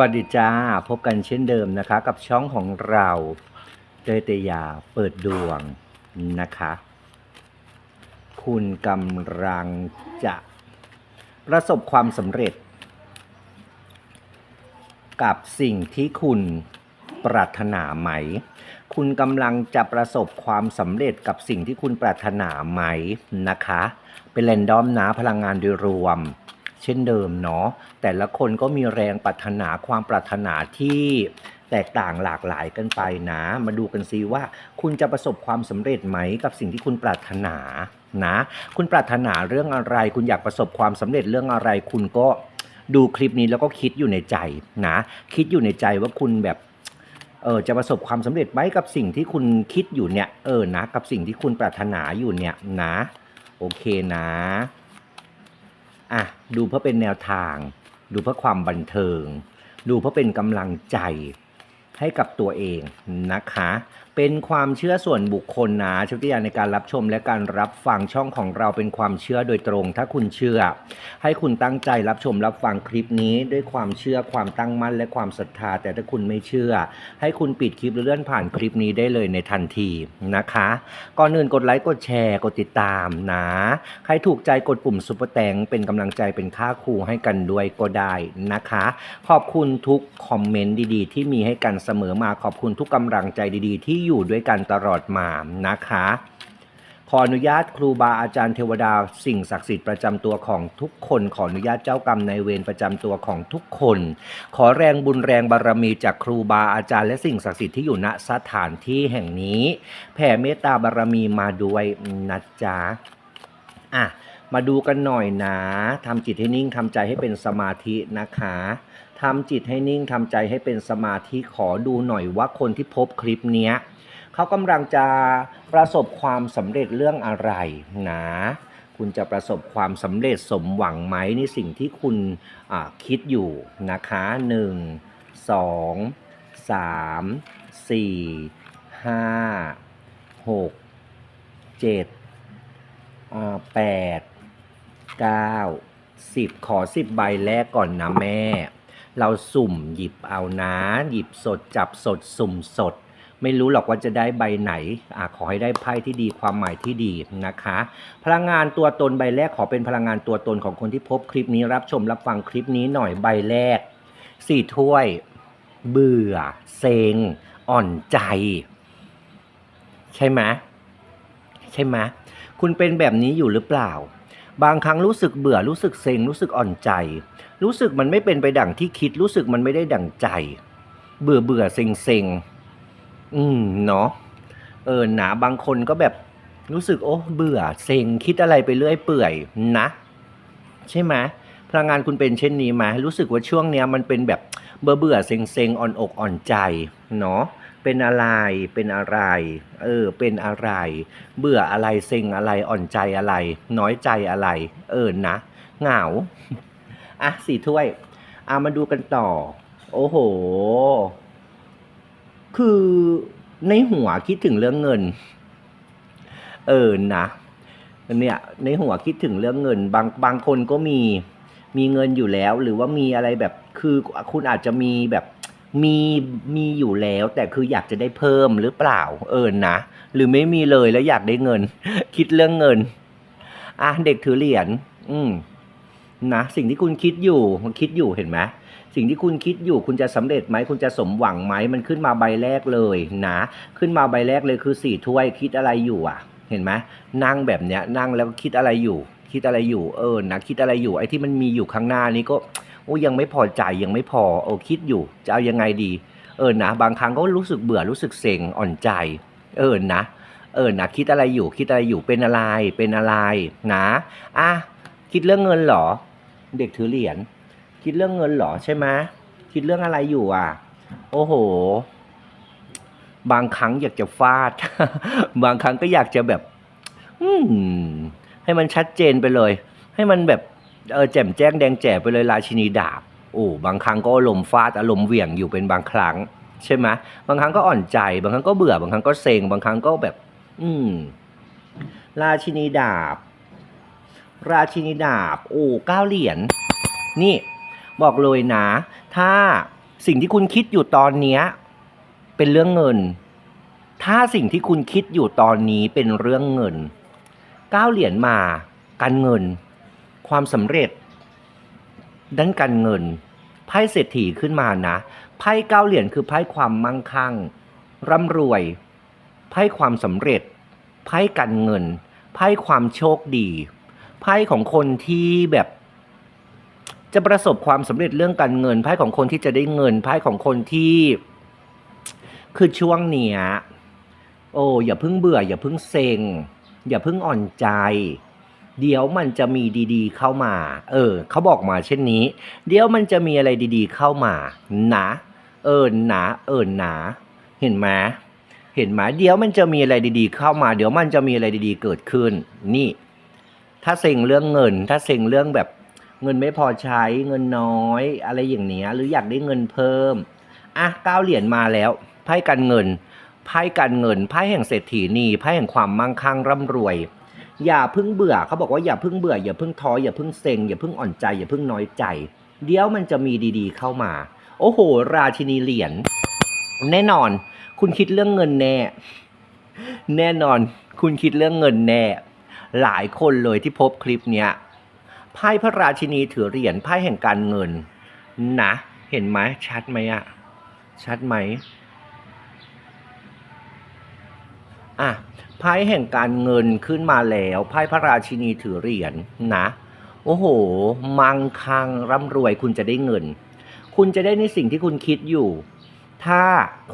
วัสดีจ้า พบกันเช่นเดิมนะคะ กับช่องของเราเตยเตยาเปิดดวงนะคะ คุณกำลังจะประสบความสำเร็จ กับสิ่งที่คุณปรารถนาไหม คุณกำลังจะประสบความสำเร็จกับสิ่งที่คุณปรารถนาไหมนะคะ เป็นแรนดอมนะพลังงานโดยรวม เช่นเดิมเนาะแต่ละคนก็มีแรงปรารถนาความปรารถนาที่แตกต่างหลากหลายกันไปนะ มาดูกันซิว่า คุณจะประสบความสำเร็จไหมกับสิ่งที่คุณปรารถนานะ คุณปรารถนาเรื่องอะไร คุณอยากประสบความสำเร็จเรื่องอะไร คุณก็ดูคลิปนี้แล้วก็คิดอยู่ในใจนะ คิดอยู่ในใจว่าคุณแบบเออจะประสบความสำเร็จไหมกับสิ่งที่คุณคิดอยู่เนี่ยเออนะ กับสิ่งที่คุณปรารถนาอยู่เนี่ยนะ โอเคนะ อะดูเพื่อเป็นแนวทาง ดูเพื่อความบันเทิง ดูเพื่อเป็นกำลังใจให้กับตัวเองนะคะ เป็นความเชื่อส่วนบุคคลนะชุติยาในการรับชมและการรับฟังช่องของเราเป็นความเชื่อโดยตรง ถ้าคุณเชื่อ ให้คุณตั้งใจรับชมรับฟังคลิปนี้ ด้วยความเชื่อความตั้งมั่นและความศรัทธา แต่ถ้าคุณไม่เชื่อ ให้คุณปิดคลิปหรือเลื่อนผ่านคลิปนี้ได้เลยในทันทีนะคะ ก่อนอื่นกดไลค์กดแชร์กดติดตามนะ ใครถูกใจกดปุ่มซุปเปอร์แตงเป็นกำลังใจเป็นค่าครูให้กันด้วยก็ได้นะคะ ขอบคุณทุกคอมเมนต์ดีๆ ที่มีให้กันเสมอมาขอบคุณทุกกำลังใจดีๆ ที่อยู่ด้วยกันตลอดมานะคะ ขออนุญาตครูบาอาจารย์เทวดาสิ่งศักดิ์สิทธิ์ประจำตัวของทุกคน ขออนุญาตเจ้ากรรมนายเวรประจำตัวของทุกคน ขอแรงบุญแรงบารมีจากครูบาอาจารย์และสิ่งศักดิ์สิทธิ์ที่อยู่ณสถานที่แห่งนี้ แผ่เมตตาบารมีมาด้วยนะจ๊ะอะมาดูกันหน่อยนะทำจิตให้นิ่งทำใจให้เป็นสมาธินะคะทำจิตให้นิ่งทำใจให้เป็นสมาธิขอดูหน่อยว่าคนที่พบคลิปเนี้ย เขากำลังจะประสบความสำเร็จเรื่องอะไรนะคุณจะประสบความสำเร็จสมหวังไหมในสิ่งที่คุณคิดอยู่นะคะ1 2 3 4 5 6 7อ่า8 9 10ขอ10ใบแรกก่อนนะแม่ เราสุ่มหยิบเอานะ หยิบสดจับสดสุ่มสด ไม่รู้หรอกว่าจะได้ใบไหนอะขอให้ได้ไพ่ที่ดีความหมายที่ดีนะคะ พลังงานตัวตนใบแรกขอเป็นพลังงานตัวตนของคนที่พบคลิปนี้รับชมรับฟังคลิปนี้หน่อยใบแรกสี่ถ้วย เบื่อ เซ็งอ่อนใจ ใช่ไหมใช่ไหมคุณเป็นแบบนี้อยู่หรือเปล่า บางครั้งรู้สึกเบื่อรู้สึกเซ็งรู้สึกอ่อนใจ รู้สึกมันไม่เป็นไปดั่งที่คิดรู้สึกมันไม่ได้ดั่งใจ เบื่อเบื่อเซ็งเซ็ง อืมเนาะเออหนาบางคนก็แบบรู้สึกโอ้เบื่อเซ็งคิดอะไรไปเรื่อยเปื่อยนะ ใช่ไหมพลังงานคุณเป็นเช่นนี้ไหมรู้สึกว่าช่วงเนี้ยมันเป็นแบบเบื่อเบื่อเซ็งเซ็งอ่อนอกอ่อนใจเนาะเป็นอะไรเป็นอะไร เออ เป็นอะไร เบื่ออะไรเซ็งอะไรอ่อนใจอะไร น้อยใจอะไร เออนะเหงาอะสี่ถ้วยเอามาดูกันต่อ โอ้โห คือในหัวคิดถึงเรื่องเงิน เออนะเนี่ยในหัวคิดถึงเรื่องเงิน บางบางคนก็มีมีเงินอยู่แล้ว หรือว่ามีอะไรแบบคือคุณอาจจะมีแบบมีมีอยู่แล้ว แต่คืออยากจะได้เพิ่มหรือเปล่า เออนะหรือไม่มีเลยแล้วอยากได้เงิน คิดเรื่องเงินอะเด็กถือเหรียญอืมนะสิ่งที่คุณคิดอยู่คิดอยู่เห็นไหม สิ่งที่คุณคิดอยู่คุณจะสำเร็จไหมคุณจะสมหวังไหมมันขึ้นมาใบแรกเลยนะขึ้นมาใบแรกเลยคือสี่ถ้วยคิดอะไรอยู่อะ เห็นไหมนั่งแบบเนี้ยนั่งแล้วคิดอะไรอยู่ คิดอะไรอยู่เออนะคิดอะไรอยู่ไอ้ที่มันมีอยู่ข้างหน้านี้ก็โอ้ยังไม่พอใจยังไม่พอโอ้คิดอยู่จะเอายังไงดี เออนะบางครั้งก็รู้สึกเบื่อรู้สึกเซ็งอ่อนใจ เออนะ เออนะคิดอะไรอยู่คิดอะไรอยู่เป็นอะไรเป็นอะไรนะอะคิดเรื่องเงินเหรอ เด็กถือเหรียญ คิดเรื่องเงินเหรอใช่ไหมคิดเรื่องอะไรอยู่อะ โอ้โห บางครั้งอยากจะฟาด บางครั้งก็อยากจะแบบ อืมให้มันชัดเจนไปเลย ให้มันแบบเออแจ่มแจ้งแดงแจ๋ไปเลยราชินีดาบโอ้บางครั้งก็อารมณ์ฟาดอารมณ์เหวี่ยงอยู่เป็นบางครั้ง ใช่ไหมบางครั้งก็อ่อนใจ บางครั้งก็เบื่อบางครั้งก็เซ็งบางครั้งก็แบบ อืม ราชินีดาบ ราชินีดาบ โอ้เก้าเหรียญนี่ บอกเลยนะ ถ้าสิ่งที่คุณคิดอยู่ตอนนี้เป็นเรื่องเงิน ถ้าสิ่งที่คุณคิดอยู่ตอนนี้เป็นเรื่องเงินก้าวเหรียญมา การเงิน ความสำเร็จ ด้านการเงินไพ่เศรษฐีขึ้นมานะไพ่ก้าเหรียญคือไพ่ความมั่งคั่ง ร่ำรวยไพ่ความสำเร็จไพ่การเงินไพ่ความโชคดีไพ่ของคนที่แบบ จะประสบความสำเร็จเรื่องการเงินไพ่ของคนที่จะได้เงินไพ่ของคนที่ คือช่วงเนี้ยโอ้อย่าเพิ่งเบื่อ อย่าเพิ่งเซ็ง อย่าเพิ่งอ่อนใจ เดี๋ยวมันจะมีดีๆ เข้ามา เออเขาบอกมาเช่นนี้ เดี๋ยวมันจะมีอะไรดีๆ เข้ามานะเออนะเออนะเห็นไหมเห็นไหมเดี๋ยวมันจะมีอะไรดีๆ เข้ามา เดี๋ยวมันจะมีอะไรดีๆ เกิดขึ้น นี่ ถ้าเซ็งเรื่องเงิน ถ้าเซ็งเรื่องแบบ เงินไม่พอใช้เงินน้อย อะไรอย่างเนี้ย หรืออยากได้เงินเพิ่มอะเก้าเหรียญมาแล้วไพ่การเงินไพ่การเงินไพ่แห่งเศรษฐีนีไพ่แห่งความมั่งคั่งร่ำรวย อย่าพิ่งเบื่อเขาบอกว่าอย่าพิ่งเบื่ออย่าพิ่งท้ออย่าพิ่งเซ็งอย่าพิ่งอ่อนใจอย่าพิ่งน้อยใจ เดี๋ยวมันจะมีดีๆเข้ามา โอ้โห ราชินีเหรียญแน่นอน คุณคิดเรื่องเงินแน่ แน่นอน คุณคิดเรื่องเงินแน่ หลายคนเลยที่พบคลิปเนี้ย ไพ่พระราชินีถือเหรียญไพ่แห่งการเงิน นะ เห็นไหมชัดไหมอะชัดไหมอะไพ่แห่งการเงินขึ้นมาแล้วไพ่พระราชินีถือเหรียญนะ โอ้โห มังคังร่ำรวยคุณจะได้เงิน คุณจะได้ในสิ่งที่คุณคิดอยู่ ถ้า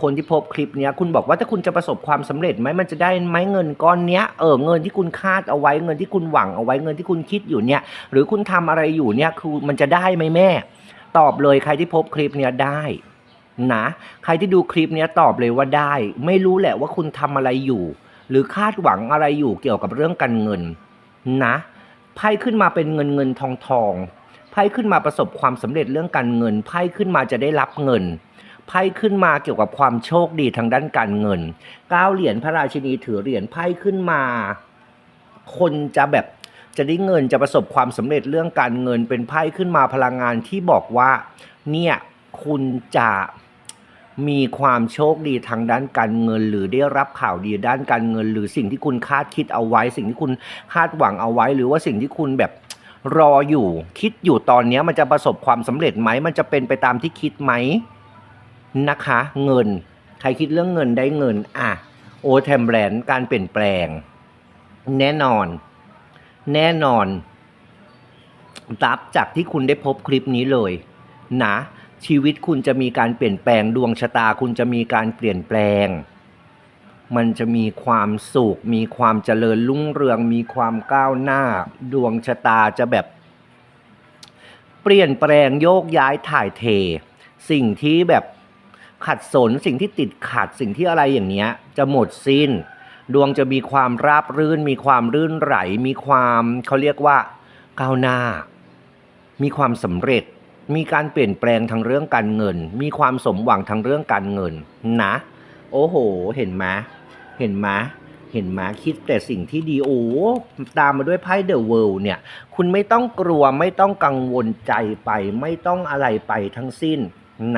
คนที่พบคลิปนี้คุณบอกว่าถ้าคุณจะประสบความสำเร็จไหมมันจะได้ไหมเงินก้อนเนี้ยเออเงินที่คุณคาดเอาไว้เงินที่คุณหวังเอาไว้เงินที่คุณคิดอยู่เนี่ยหรือคุณทำอะไรอยู่เนี่ยคือมันจะได้ไหมแม่ ตอบเลยใครที่พบคลิปเนี้ยได้นะใครที่ดูคลิปนี้ตอบเลยว่าได้ ไม่รู้แหละว่าคุณทำอะไรอยู่ หรือคาดหวังอะไรอยู่เกี่ยวกับเรื่องการเงินนะไพ่ขึ้นมาเป็นเงินเงินทองทองไพ่ขึ้นมาประสบความสำเร็จเรื่องการเงินไพ่ขึ้นมาจะได้รับเงิน ไพ่ขึ้นมาเกี่ยวกับความโชคดีทางด้านการเงินก้าเหรียญพระราชินีถือเหรียญไพ่ขึ้นมา คนจะแบบจะได้เงินจะประสบความสำเร็จเรื่องการเงินเป็นไพ่ขึ้นมาพลังงานที่บอกว่า เนี่ยคุณจะมีความโชคดีทางด้านการเงิน หรือได้รับข่าวดีด้านการเงิน หรือสิ่งที่คุณคาดคิดเอาไว้ สิ่งที่คุณคาดหวังเอาไว้ หรือว่าสิ่งที่คุณแบบรออยู่ คิดอยู่ตอนนี้มันจะประสบความสำเร็จไหม มันจะเป็นไปตามที่คิดไหม นะคะ เงิน ใครคิดเรื่องเงินได้เงิน อะ โอแทมแบรนด์การเปลี่ยนแปลง แน่นอน แน่นอนรับจากที่คุณได้พบคลิปนี้เลยนะชีวิตคุณจะมีการเปลี่ยนแปลงดวงชะตาคุณจะมีการเปลี่ยนแปลง มันจะมีความสุข มีความเจริญรุ่งเรือง มีความก้าวหน้า ดวงชะตาจะแบบ เปลี่ยนแปลงโยกย้ายถ่ายเท สิ่งที่แบบ ขัดสนสิ่งที่ติดขัดสิ่งที่อะไรอย่างเนี้ย จะหมดสิ้น ดวงจะมีความราบรื่น มีความรื่นไหลมีความเขาเรียกว่าก้าวหน้า มีความสำเร็จ มีการเปลี่ยนแปลงทางเรื่องการเงิน มีความสมหวังทางเรื่องการเงินนะ โอ้โห เห็นไหมเห็นไหมเห็นไหมคิดแต่สิ่งที่ดีโอ้ตามมาด้วยไพ่เดอะเวิลด์เนี่ย คุณไม่ต้องกลัวไม่ต้องกังวลใจไป ไม่ต้องอะไรไปทั้งสิ้น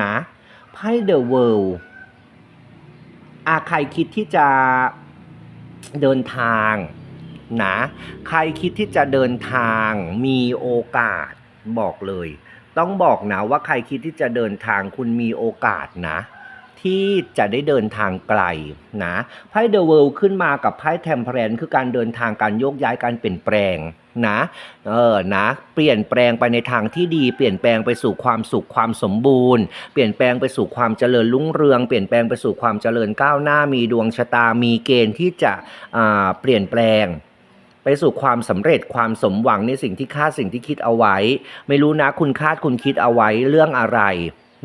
นะ ไพ่เดอะเวิลด์อาใครคิดที่จะเดินทางนะใครคิดที่จะเดินทางมีโอกาสบอกเลย ต้องบอกนะว่าใครคิดที่จะเดินทางคุณมีโอกาสนะ ที่จะได้เดินทางไกลนะไพ่เดอะเวิลด์ขึ้นมากับไพ่แทมเพลนคือการเดินทางการโยกย้ายการเปลี่ยนแปลงนะเออนะเปลี่ยนแปลงไปในทางที่ดีเปลี่ยนแปลงไปสู่ความสุขความสมบูรณ์ เปลี่ยนแปลงไปสู่ความเจริญรุ่งเรือง เปลี่ยนแปลงไปสู่ความเจริญก้าวหน้ามีดวงชะตามีเกณฑ์ที่จะอ่าเปลี่ยนแปลงไปสู่ความสำเร็จความสมหวังในสิ่งที่คาดสิ่งที่คิดเอาไว้ ไม่รู้นะคุณคาดคุณคิดเอาไว้เรื่องอะไร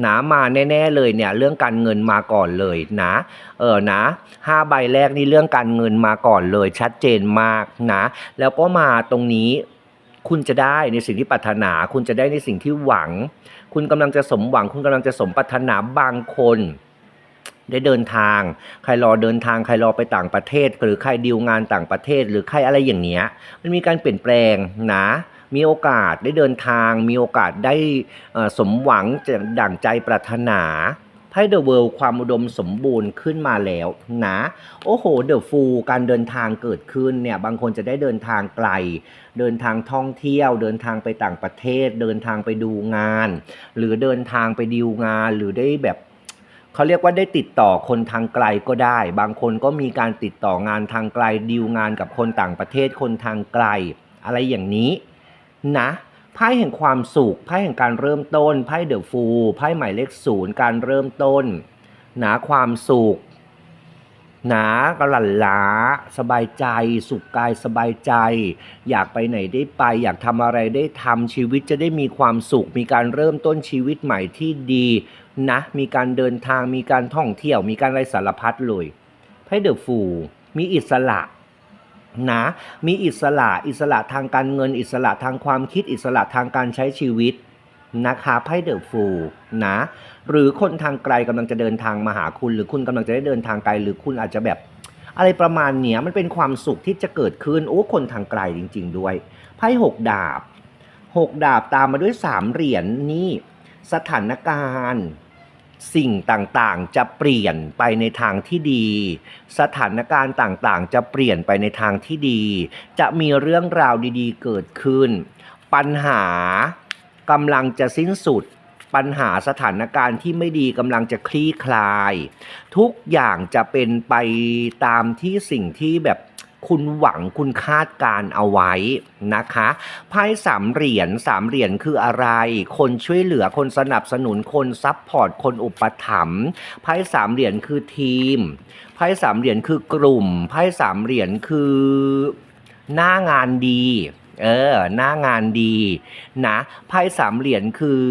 นะมาแน่ ๆ เลยเนี่ยเรื่องการเงินมาก่อนเลยนะเออนะห้าใบแรกนี่เรื่องการเงินมาก่อนเลยชัดเจนมากนะแล้วก็มาตรงนี้คุณจะได้ในสิ่งที่ปรารถนา คุณจะได้ในสิ่งที่หวัง คุณกำลังจะสมหวัง คุณกำลังจะสมปรารถนาบางคน ได้เดินทาง ใครรอเดินทาง ใครรอไปต่างประเทศ หรือใครดีลงานต่างประเทศ หรือใครอะไรอย่างเนี้ย มันมีการเปลี่ยนแปลงนะ มีโอกาสได้เดินทาง มีโอกาสได้สมหวังจะดั่งใจปรารถนาไพ่เดอะเวิลด์ความอุดมสมบูรณ์ขึ้นมาแล้วนะ โอ้โหเดอะฟูการเดินทางเกิดขึ้นเนี่ยบางคนจะได้เดินทางไกล เดินทางท่องเที่ยว เดินทางไปต่างประเทศ เดินทางไปดูงาน หรือเดินทางไปดีลงานหรือได้แบบเขาเรียกว่าได้ติดต่อคนทางไกลก็ได้ บางคนก็มีการติดต่องานทางไกลดีลงานกับคนต่างประเทศคนทางไกล อะไรอย่างนี้ นะไพ่แห่งความสุขไพ่แห่งการเริ่มต้นไพ่เดอะฟูไพ่หมายเลขศูนย์การเริ่มต้นหนะความสุขหนะกระหลั่นล้าสบายใจ สุขกายสบายใจ อยากไปไหนได้ไป อยากทำอะไรได้ทำชีวิตจะได้มีความสุข มีการเริ่มต้นชีวิตใหม่ที่ดีนะ มีการเดินทางมีการท่องเที่ยว มีการอะไรสารพัดเลยไพ่เดอะฟูมีอิสระ นะมีอิสระอิสระทางการเงิน อิสระทางความคิดอิสระทางการใช้ชีวิตนะคะไพ่เดอะฟูนะหรือคนทางไกลกำลังจะเดินทางมาหาคุณ หรือคุณกำลังจะได้เดินทางไกล หรือคุณอาจจะแบบ อะไรประมาณเนี้ยมันเป็นความสุขที่จะเกิดขึ้นโอ้คนทางไกลจริง ๆ ด้วยไพ่หกดาบหกดาบตามมาด้วยสามเหรียญนี่สถานการณ์ สิ่งต่างๆ จะเปลี่ยนไปในทางที่ดี สถานการณ์ต่างๆ จะเปลี่ยนไปในทางที่ดี จะมีเรื่องราวดีๆ เกิดขึ้น ปัญหากำลังจะสิ้นสุด ปัญหาสถานการณ์ที่ไม่ดีกำลังจะคลี่คลาย ทุกอย่างจะเป็นไปตามที่สิ่งที่แบบ คุณหวังคุณคาดการเอาไว้นะคะไพ่สามเหรียญสามเหรียญคืออะไร คนช่วยเหลือคนสนับสนุนคนซัพพอร์ตคนอุปถัมภ์ไพ่สามเหรียญคือทีมไพ่สามเหรียญคือกลุ่มไพ่สามเหรียญคือหน้างานดี เออ หน้างานดีนะไพ่สามเหรียญคือ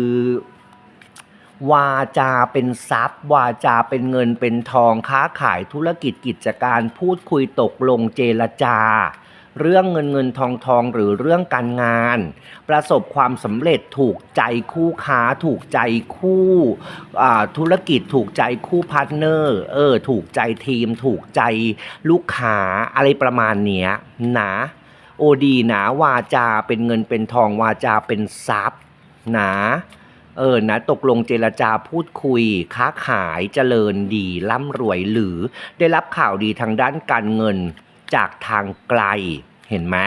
วาจาเป็นทรัพย์ วาจาเป็นเงินเป็นทองค้าขายธุรกิจกิจการพูดคุยตกลงเจรจา เรื่องเงินเงินทองทองหรือเรื่องการงาน ประสบความสำเร็จถูกใจคู่ค้า ถูกใจคู่ธุรกิจถูกใจคู่พาร์ทเนอร์เออถูกใจทีม ถูกใจลูกค้าอะไรประมาณเนี้ยนะโอดีนะวาจาเป็นเงินเป็นทองวาจาเป็นทรัพย์นะ เออนะตกลงเจรจาพูดคุย ค้าขายเจริญดีร่ำรวยหรือได้รับข่าวดีทางด้านการเงินจากทางไกลเห็นไหม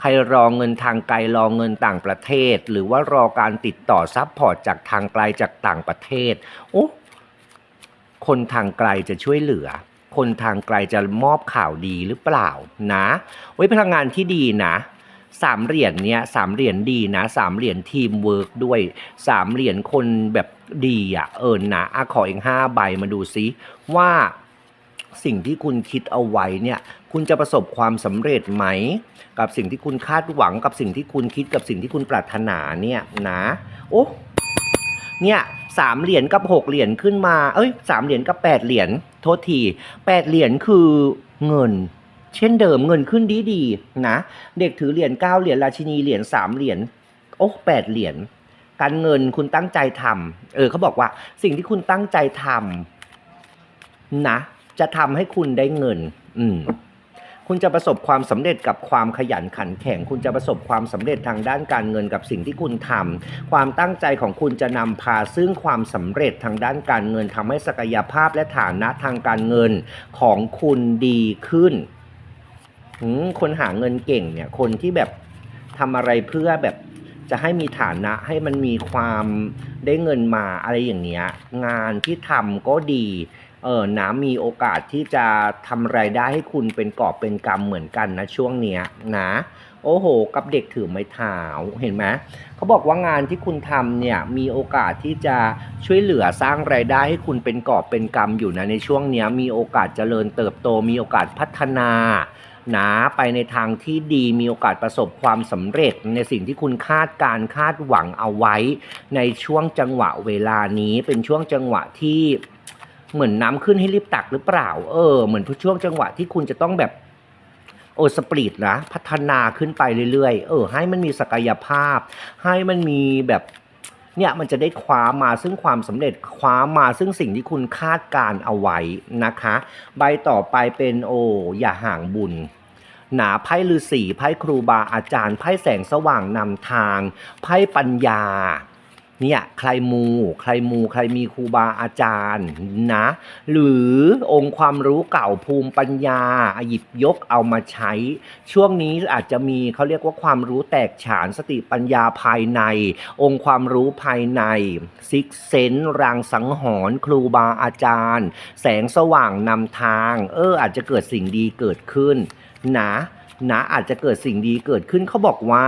ใครรอเงินทางไกลรอเงินต่างประเทศ หรือว่ารอการติดต่อซัพพอร์ตจากทางไกลจากต่างประเทศโอ้คนทางไกลจะช่วยเหลือ คนทางไกลจะมอบข่าวดีหรือเปล่านะไว้พลังงานที่ดีนะ สามเหรียญเนี้ยสามเหรียญดีนะสามเหรียญทีมเวิร์กด้วยสามเหรียญคนแบบดีอะเออนะอะขออีกห้าใบมาดูซิว่าสิ่งที่คุณคิดเอาไว้เนี่ยคุณจะประสบความสำเร็จไหม กับสิ่งที่คุณคาดหวังกับสิ่งที่คุณคิดกับสิ่งที่คุณปรารถนาเนี่ยนะโอ้เนี่ยสามเหรียญกับหกเหรียญขึ้นมา เอ้ยสามเหรียญกับแปดเหรียญโทษทีแปดเหรียญคือเงิน เช่นเดิมเงินขึ้นดีดีๆนะ เด็กถือเหรียญเก้าเหรียญราชินีเหรียญสามเหรียญโอ้แปดเหรียญการเงินคุณตั้งใจทำเออเขาบอกว่าสิ่งที่คุณตั้งใจทำนะ จะทำให้คุณได้เงิน อืมคุณจะประสบความสำเร็จกับความขยันขันแข็ง คุณจะประสบความสำเร็จทางด้านการเงินกับสิ่งที่คุณทำความตั้งใจของคุณจะนำพาซึ่งความสำเร็จทางด้านการเงินทำให้ศักยภาพและฐานะทางการเงินของคุณดีขึ้น คนหาเงินเก่งเนี่ย คนที่แบบทำอะไรเพื่อแบบจะให้มีฐานะให้มันมีความได้เงินมาอะไรอย่างเงี้ย งานที่ทำก็ดี เออนะมีโอกาสที่จะทำไรายได้ให้คุณเป็นกอบเป็นกำเหมือนกันนะช่วงเนี้ยนะ โอ้โห กับเด็กถือไม้เท้าเห็นไหมเขาบอกว่างานที่คุณทำเนี่ยมีโอกาสที่จะช่วยเหลือสร้างไรายได้ให้คุณเป็นกอบเป็นกำอยู่นะในช่วงนี้มีโอกาสเจริญเติบโต มีโอกาสพัฒนานะไปในทางที่ดีมีโอกาสประสบความสำเร็จในสิ่งที่คุณคาดการคาดหวังเอาไว้ ในช่วงจังหวะเวลานี้เป็นช่วงจังหวะที่เหมือนน้ำขึ้นให้รีบตักหรือเปล่า เออ เหมือนช่วงจังหวะที่คุณจะต้องแบบ โอสปริตนะ พัฒนาขึ้นไปเรื่อยๆ เออ ให้มันมีศักยภาพ ให้มันมีแบบเนี่ยมันจะได้คว้ามาซึ่งความสำเร็จคว้ามาซึ่งสิ่งที่คุณคาดการเอาไว้นะคะ ใบต่อไปเป็นโออย่าห่างบุญหนาไพ่ฤาษีไพ่ครูบาอาจารย์ไพ่แสงสว่างนำทาง ไพ่ปัญญา เนี่ยใครมู ใครมู ใครมีครูบาอาจารย์นะ หรือองค์ความรู้เก่าภูมิปัญญาหยิบยกเอามาใช้ ช่วงนี้อาจจะมีเขาเรียกว่าความรู้แตกฉานสติปัญญาภายใน องค์ความรู้ภายในซิกเซนรางสังหรณ์ครูบาอาจารย์ แสงสว่างนำทาง เอออาจจะเกิดสิ่งดีเกิดขึ้นนะนะอาจจะเกิดสิ่งดีเกิดขึ้นเขาบอกว่า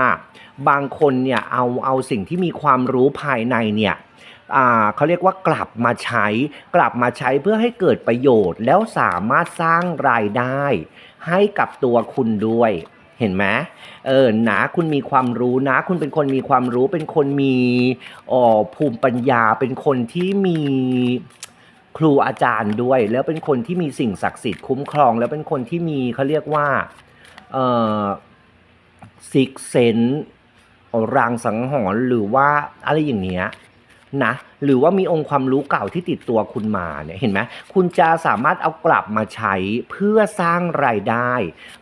บางคนเนี่ยเอาเอาสิ่งที่มีความรู้ภายในเนี่ยเขาเรียกว่ากลับมาใช้ กลับมาใช้เพื่อให้เกิดประโยชน์ แล้วสามารถสร้างรายได้ ให้กับตัวคุณด้วยเห็นไหมเออนะคุณมีความรู้นะ คุณเป็นคนมีความรู้เป็นคนมีออภูมิปัญญา เป็นคนที่มีครูอาจารย์ด้วย แล้วเป็นคนที่มีสิ่งศักดิ์สิทธิ์คุ้มครอง แล้วเป็นคนที่มีเขาเรียกว่าเออซิกเซน รางสังหรณ์หรือว่าอะไรอย่างเงี้ยนะหรือว่ามีองค์ความรู้เก่าที่ติดตัวคุณมาเนี่ยเห็นไหมคุณจะสามารถเอากลับมาใช้เพื่อสร้างรายได้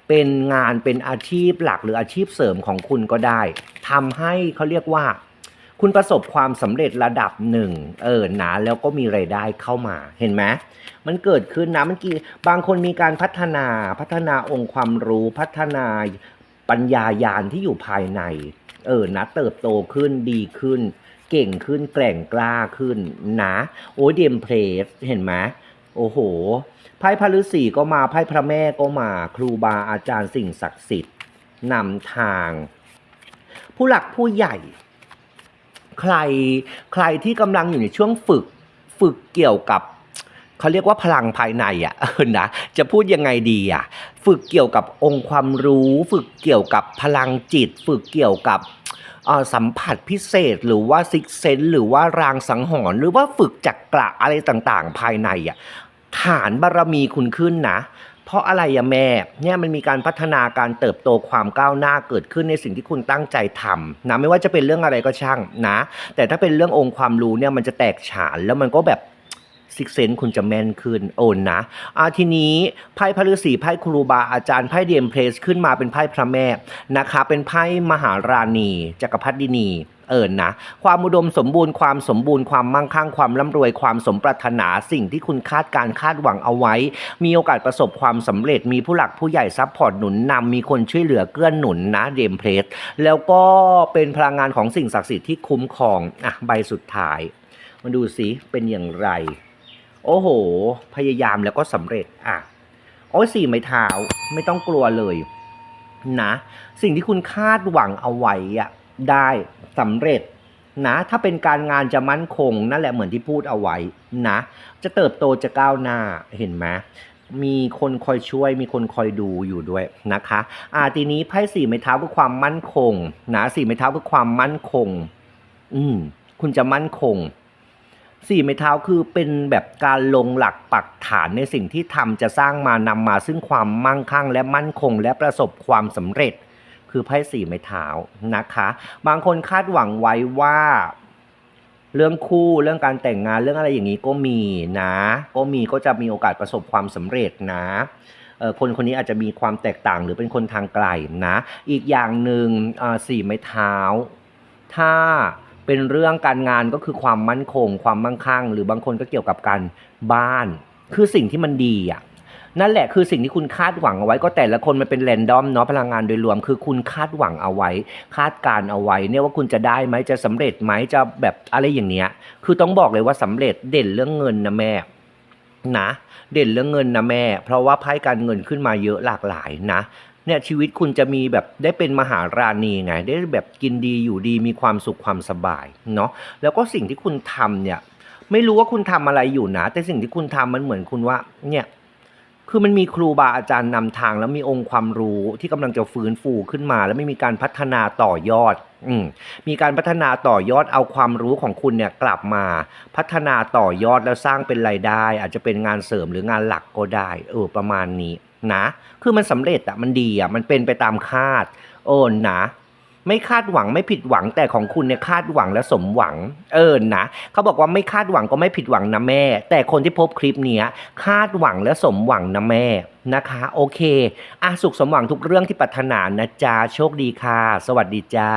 เป็นงานเป็นอาชีพหลักหรืออาชีพเสริมของคุณก็ได้ทำให้เขาเรียกว่า คุณประสบความสำเร็จระดับหนึ่งเออนะแล้วก็มีไรายได้เข้ามาเห็นไหมมันเกิดขึ้นนะมันกี่บางคนมีการพัฒนาพัฒนาองค์ความรู้พัฒนาปัญญายาณที่อยู่ภายใน เออนะเติบโตขึ้นดีขึ้น เก่งขึ้นแกร่งกล้าขึ้นนะโอ้ยเดมเพลสเห็นไหมโอ้โหไพ่พระฤาษีก็มาไพ่พระแม่ก็มาครูบาอาจารย์สิ่งศักดิ์สิทธิ์นำทาง ผู้หลักผู้ใหญ่ ใครใครที่กำลังอยู่ในช่วงฝึก ฝึกเกี่ยวกับ เขาเรียกว่าพลังภายในอะนะจะพูดยังไงดีอะฝึกเกี่ยวกับองค์ความรู้ ฝึกเกี่ยวกับพลังจิต ฝึกเกี่ยวกับสัมผัสพิเศษหรือว่าซิกเซนหรือว่ารางสังหรณ์หรือว่าฝึกจักกระอะไรต่างๆ ภายในอะฐานบารมีคุณขึ้นนะเพราะอะไรอะแม่เนี่ยมันมีการพัฒนาการเติบโตความก้าวหน้าเกิดขึ้นในสิ่งที่คุณตั้งใจทำนะไม่ว่าจะเป็นเรื่องอะไรก็ช่างนะ แต่ถ้าเป็นเรื่ององค์ความรู้เนี่ยมันจะแตกฉานแล้วมันก็แบบ ซิกเซนคุณจะแม่นขึ้น โอนนะอาทีนี้ไพ่พระฤาษีไพ่ครูบาอาจารย์ไพ่เดียมเพลสขึ้นมาเป็นไพ่พระแม่นะคะ เป็นไพ่มหาราณีจักรพรรดินีเอิญนะความอุดมสมบูรณ์ความสมบูรณ์ความมั่งคั่งความร่ำรวยความสมปรารถนาสิ่งที่คุณคาดการคาดหวังเอาไว้ มีโอกาสประสบความสำเร็จมีผู้หลักผู้ใหญ่ซัพพอร์ตหนุนนำมีคนช่วยเหลือเกื้อนหนุนนะเดมเพลสแล้วก็เป็นพลังงานของสิ่งศักดิ์สิทธิ์ที่คุ้มครองอะใบสุดท้ายมาดูสิเป็นอย่างไร โอ้โห พยายามแล้วก็สำเร็จอะโอ้สี่ไม้เท้าไม่ต้องกลัวเลยนะ สิ่งที่คุณคาดหวังเอาไว้อะได้สำเร็จนะถ้าเป็นการงานจะมั่นคงนั่นแหละเหมือนที่พูดเอาไว้นะ จะเติบโตจะก้าวหน้าเห็นไหมมีคนคอยช่วย มีคนคอยดูอยู่ด้วยนะคะอ่าทีนี้ไพ่สี่ไม้เท้าคือความมั่นคงนะสี่ไม้เท้าคือความมั่นคง อืมคุณจะมั่นคง สี่ไม้เท้าคือเป็นแบบการลงหลักปักฐานในสิ่งที่ทำจะสร้างมานำมาซึ่งความมั่งคั่ง และมั่นคง และประสบความสำเร็จ คือไพ่สี่ไม้เท้านะคะ บางคนคาดหวังไว้ว่าเรื่องคู่เรื่องการแต่งงานเรื่องอะไรอย่างนี้ก็มีนะ ก็มีก็จะมีโอกาสประสบความสำเร็จนะคนคนนี้อาจจะมีความแตกต่างหรือเป็นคนทางไกลนะ อีกอย่างหนึ่งสี่ไม้เท้า ถ้า เป็นเรื่องการงานก็คือความมั่นคง ความมั่งคั่ง หรือบางคนก็เกี่ยวกับการบ้าน คือสิ่งที่มันดีอะนั่นแหละคือสิ่งที่คุณคาดหวังเอาไว้ก็แต่ละคนมันเป็นแรนดอมเนาะพลังงานโดยรวม คือคุณคาดหวังเอาไว้ คาดการเอาไว้ เนี่ยว่าคุณจะได้ไหมจะสำเร็จไหมจะแบบอะไรอย่างเนี้ย คือต้องบอกเลยว่าสำเร็จเด่นเรื่องเงินนะแม่นะ เด่นเรื่องเงินนะแม่ เพราะว่าไพ่การเงินขึ้นมาเยอะหลากหลายนะ เนี่ยชีวิตคุณจะมีแบบได้เป็นมหาราณีไง ได้แบบกินดีอยู่ดีมีความสุขความสบายเนาะแล้วก็สิ่งที่คุณทำเนี่ย ไม่รู้ว่าคุณทำอะไรอยู่นะ แต่สิ่งที่คุณทำมันเหมือนคุณว่า เนี่ยคือมันมีครูบาอาจารย์นำทางแล้วมีองค์ความรู้ที่กำลังจะฟื้นฟูขึ้นมา แล้วไม่มีการพัฒนาต่อยอด อืมมีการพัฒนาต่อยอดเอาความรู้ของคุณเนี่ยกลับมา พัฒนาต่อยอดแล้วสร้างเป็นรายได้ อาจจะเป็นงานเสริมหรืองานหลักก็ได้ เออประมาณนี้ นะ คือมันสำเร็จอะมันดีอะมันเป็นไปตามคาด โอ้นะ ไม่คาดหวังไม่ผิดหวังแต่ของคุณเนี่ยคาดหวังและสมหวัง เออนะเขาบอกว่าไม่คาดหวังก็ไม่ผิดหวังนะแม่ แต่คนที่พบคลิปเนี้ยคาดหวังและสมหวังนะแม่นะคะ โอเคอะสุขสมหวังทุกเรื่องที่ปรารถนานะจ๊ะโชคดีค่ะ สวัสดีจ้า